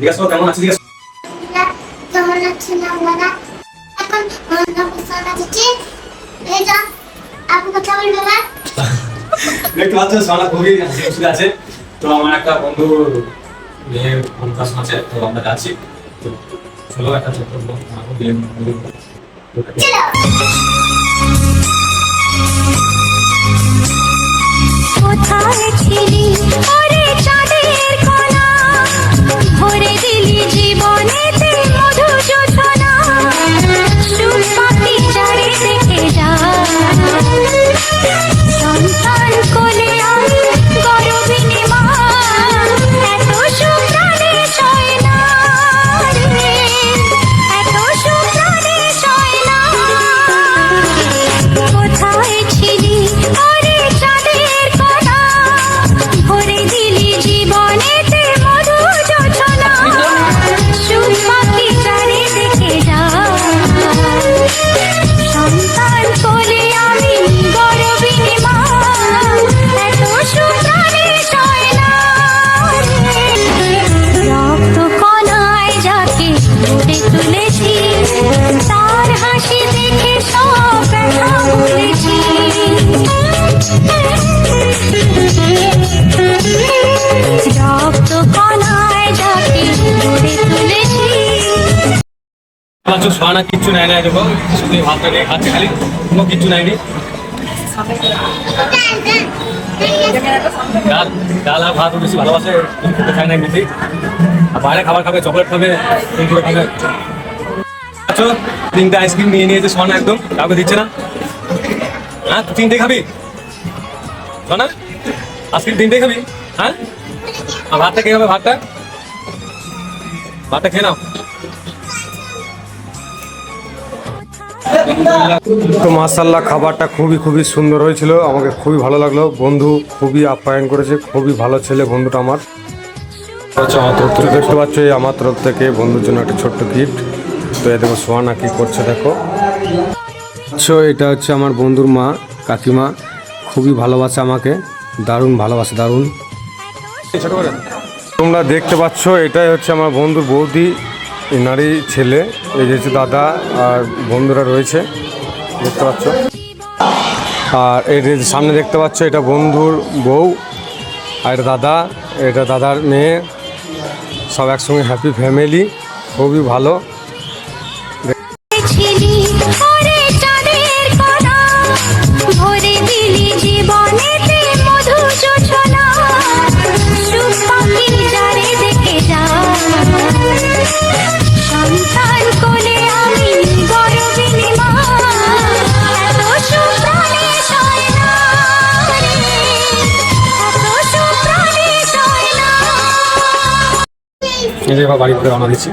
জিজ্ঞাসা করো, কেমন আছে? জিজ্ঞাসা কেমন আছেন আপনারা এখন অন্য প্রশ্ন আছে এই যা আপু কথা বলবে না দেখতে পাচ্ছ সোনা খুবই হাসি আছে। তো আমার একটা বন্ধু মেয়ের অনুষ্ঠান আছে তো আমরা যাচ্ছি। চলো, একটা ছোট্ট আমাকে বিয়ে কিচ্ছু নেয় না শুধু ভাতটা খাচ্ছে খালি। কোনো কিচ্ছু ডাল ডাল আর ভাত বেশি ভালোবাসে চায় না আর বাইরে খাবার খাবে, চকলেট খাবে আচ্ছা তিনটে আইসক্রিম নিয়ে নিয়েছে সোনা একদম, কাউকে দিচ্ছে না। হ্যাঁ তিনটে খাবি? সোনা আইসক্রিম তিনটে খাবি? হ্যাঁ? আর ভাতটা কে খাবে, ভাতটা? ভাতটা খেয়ে নাও। তো মাসাল্লাহ খাবারটা খুবই খুবই সুন্দর হয়েছিল। আমাকে খুবই ভালো লাগল। বন্ধু খুবই আপ্যায়ন করেছে। খুবই ভালো ছেলে বন্ধুটা আমার আমার। দেখতে পাচ্ছ এই আমার তরফ থেকে বন্ধুর জন্য একটা ছোট্ট গিফট। তো এ দেখো, সোয়ানা কি করছে দেখো। সো এটা হচ্ছে আমার বন্ধুর মা, কাকিমা। খুবই ভালোবাসে আমাকে। দারুণ ভালোবাসে, দারুণ। তোমরা দেখতে পাচ্ছ, এটাই হচ্ছে আমার বন্ধুর বৌদি। নারী ছেলে, এই যে দাদা আর বন্ধুরা রয়েছে, দেখতে পাচ্ছ। আর এই সামনে দেখতে পাচ্ছ, এটা বন্ধুর বউ আর এটা দাদা, এটা দাদার মেয়ে, সব একসঙ্গে হ্যাপি ফ্যামিলি খুবই ভালো। সুপ্রাণে সয় না এই যে এবার বাড়ি করে রওনা দিচ্ছি।